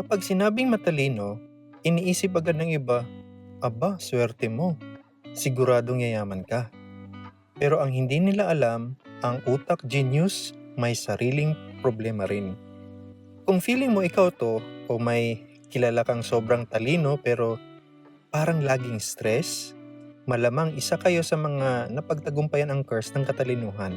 Kapag sinabing matalino, iniisip agad ng iba, aba, swerte mo. Siguradong yayaman ka. Pero ang hindi nila alam, ang utak genius may sariling problema rin. Kung feeling mo ikaw to o may kilala kang sobrang talino pero parang laging stress, malamang isa kayo sa mga napagtagumpayan ang curse ng katalinuhan.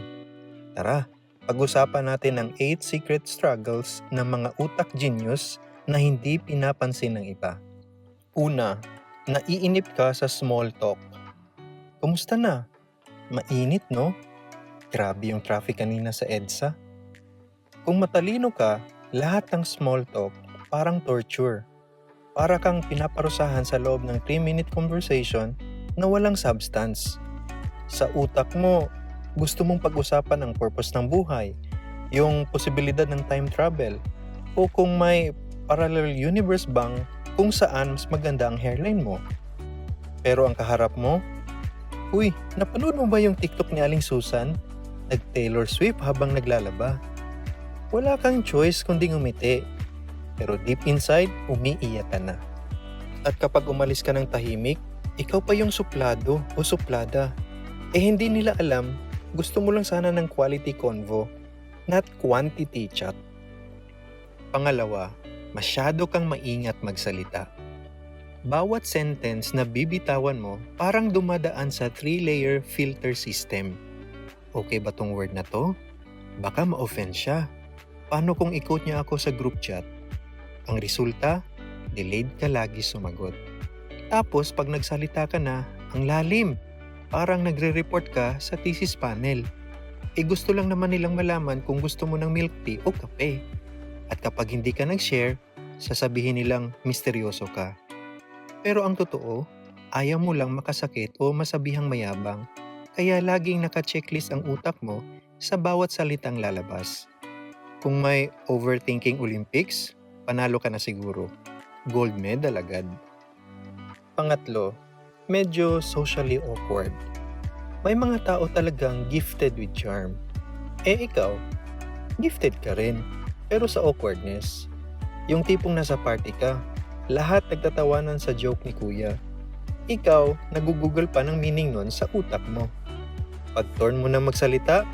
Tara, pag-usapan natin ang 8 secret struggles ng mga utak genius na hindi pinapansin ng iba. Una, naiinip ka sa small talk. Kumusta na? Mainit, no? Grabe yung traffic kanina sa EDSA. Kung matalino ka, lahat ng small talk parang torture. Para kang pinaparusahan sa loob ng 3-minute conversation na walang substance. Sa utak mo, gusto mong pag-usapan ang purpose ng buhay, yung posibilidad ng time travel, o kung may parallel universe bang kung saan mas maganda ang hairline mo. Pero ang kaharap mo, Uy, napanood mo ba yung TikTok ni Aling Susan? Nag-Taylor Swift habang naglalaba. Wala kang choice kundi ngumiti. Pero deep inside, umiiyak ka na. At kapag umalis ka ng tahimik, ikaw pa yung suplado o suplada. Eh hindi nila alam, gusto mo lang sana ng quality convo, not quantity chat. Pangalawa, masyado kang maingat magsalita. Bawat sentence na bibitawan mo parang dumadaan sa three-layer filter system. Okay ba tong word na to? Baka ma-offend siya. Paano kung i-quote niya ako sa group chat? Ang resulta, delayed ka lagi sumagot. Tapos pag nagsalita ka na, ang lalim. Parang nagre-report ka sa thesis panel. E gusto lang naman nilang malaman kung gusto mo ng milk tea o kape. At kapag hindi ka nag-share, sasabihin nilang misteryoso ka. Pero ang totoo, ayaw mo lang makasakit o masabihang mayabang. Kaya laging naka-checklist ang utak mo sa bawat salitang lalabas. Kung may overthinking Olympics, panalo ka na siguro. Gold medal agad. Pangatlo, medyo socially awkward. May mga tao talagang gifted with charm. Eh ikaw, gifted ka rin, pero sa awkwardness. Yung tipong nasa party ka, lahat nagtatawanan sa joke ni kuya. Ikaw, nagugugol pa ng meaning nun sa utak mo. Pag turn mo na magsalita,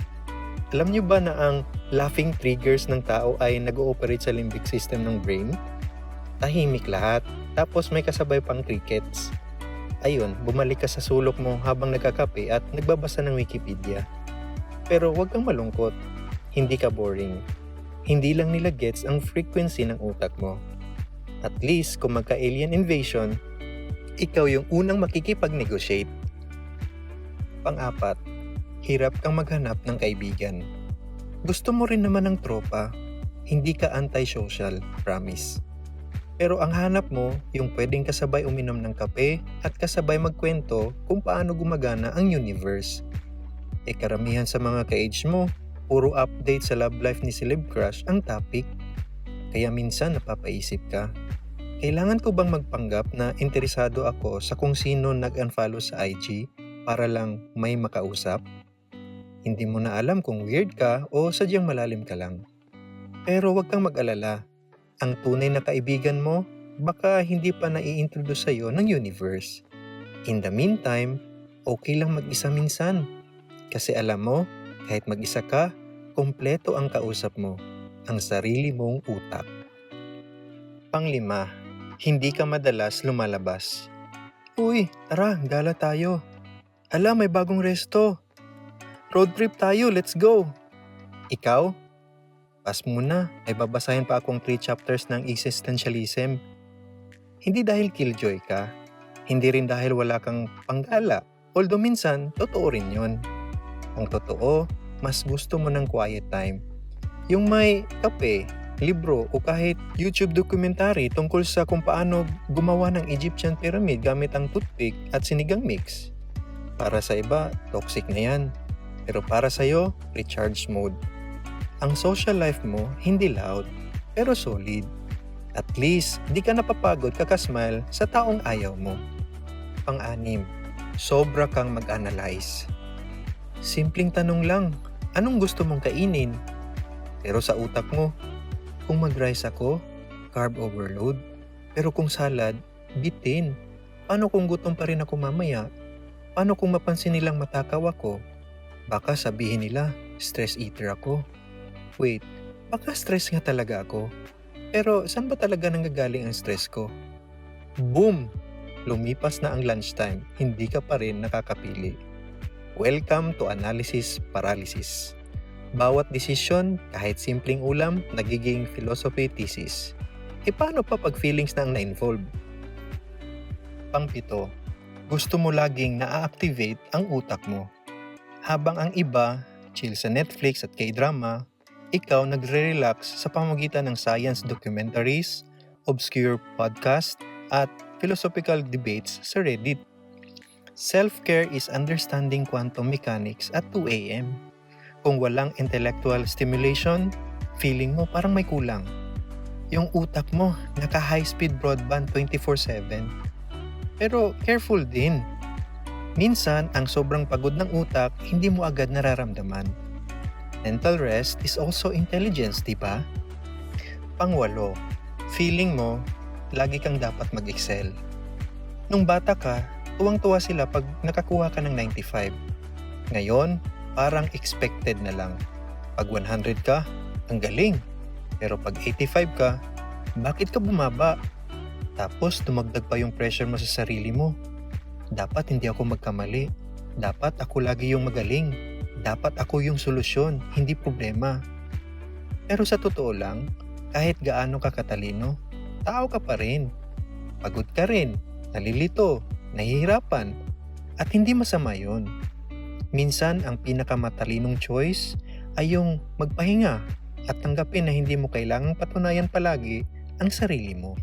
alam niyo ba na ang laughing triggers ng tao ay nag-ooperate sa limbic system ng brain? Tahimik lahat, tapos may kasabay pang crickets. Ayun, bumalik ka sa sulok mo habang nagkakape at nagbabasa ng Wikipedia. Pero huwag kang malungkot, hindi ka boring. Hindi lang nila gets ang frequency ng utak mo. At least kung magka-alien invasion, ikaw yung unang makikipag-negotiate. Pang-apat, hirap kang maghanap ng kaibigan. Gusto mo rin naman ng tropa, hindi ka anti-social, promise. Pero ang hanap mo, yung pwedeng kasabay uminom ng kape at kasabay magkwento kung paano gumagana ang universe. E karamihan sa mga ka-age mo, puro update sa love life ni Celeb Crush ang topic. Kaya minsan napapaisip ka, kailangan ko bang magpanggap na interesado ako sa kung sino nag-unfollow sa IG para lang may makausap? Hindi mo na alam kung weird ka o sadyang malalim ka lang. Pero huwag kang mag-alala. Ang tunay na kaibigan mo, baka hindi pa nai-introduce sa'yo ng universe. In the meantime, okay lang mag-isa minsan. Kasi alam mo, kahit mag-isa ka, kompleto ang kausap mo, ang sarili mong utak. Panglima, hindi ka madalas lumalabas. Uy, tara, gala tayo. Ala, may bagong resto. Road trip tayo, let's go. Ikaw? Pas muna, ay babasahin pa akong 3 chapters ng existentialism. Hindi dahil killjoy ka, hindi rin dahil wala kang panggala, although minsan, totoo rin yon. Ang totoo, mas gusto mo ng quiet time. Yung may kape, libro o kahit YouTube documentary tungkol sa kung paano gumawa ng Egyptian pyramid gamit ang toothpick at sinigang mix. Para sa iba, toxic na yan. Pero para sa'yo, recharge mode. Ang social life mo, hindi loud, pero solid. At least, di ka napapagod kakasmile sa taong ayaw mo. Pang-anim, sobra kang mag-analyze. Simpleng tanong lang, anong gusto mong kainin? Pero sa utak mo, kung mag-rice ako, carb overload. Pero kung salad, bitin. Paano kung gutom pa rin ako mamaya? Paano kung mapansin nilang matakaw ako? Baka sabihin nila, stress eater ako. Wait, baka stress nga talaga ako. Pero saan ba talaga nanggagaling ang stress ko? Boom! Lumipas na ang lunchtime, hindi ka pa rin nakakapili. Welcome to Analysis Paralysis. Bawat desisyon, kahit simpleng ulam, nagiging philosophy thesis. E paano pa pag feelings na ang na-involve? Pangpito, gusto mo laging na-activate ang utak mo. Habang ang iba, chill sa Netflix at K-drama, ikaw nagre-relax sa pamagitan ng science documentaries, obscure podcast, at philosophical debates sa Reddit. Self-care is understanding quantum mechanics at 2 a.m. Kung walang intellectual stimulation, feeling mo parang may kulang. Yung utak mo, naka high-speed broadband 24-7. Pero careful din. Minsan, ang sobrang pagod ng utak, hindi mo agad nararamdaman. Mental rest is also intelligence, di ba? Pangwalo, feeling mo, lagi kang dapat mag-excel. Nung bata ka, tuwang-tuwa sila pag nakakuha ka ng 95. Ngayon, parang expected na lang. Pag 100 ka, ang galing. Pero pag 85 ka, bakit ka bumaba? Tapos dumagdag pa yung pressure mo sa sarili mo. Dapat hindi ako magkamali. Dapat ako lagi yung magaling. Dapat ako yung solusyon, hindi problema. Pero sa totoo lang, kahit gaano ka katalino, tao ka pa rin. Pagod ka rin, nalilito, nahihirapan, at hindi masama yon. Minsan, ang pinakamatalinong choice ay yung magpahinga at tanggapin na hindi mo kailangang patunayan palagi ang sarili mo.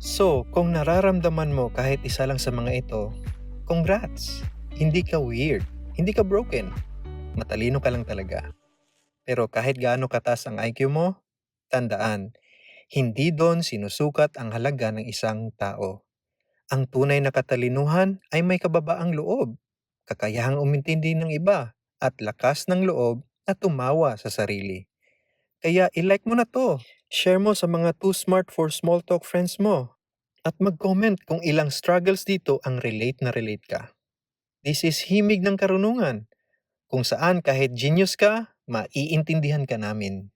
So, kung nararamdaman mo kahit isa lang sa mga ito, congrats! Hindi ka weird, hindi ka broken, matalino ka lang talaga. Pero kahit gaano katas ang IQ mo, tandaan, hindi doon sinusukat ang halaga ng isang tao. Ang tunay na katalinuhan ay may kababaang loob, kakayahang umintindi ng iba, at lakas ng loob na tumawa sa sarili. Kaya ilike mo na to, share mo sa mga too smart for small talk friends mo, at mag-comment kung ilang struggles dito ang relate na relate ka. This is himig ng karunungan, kung saan kahit genius ka, maiintindihan ka namin.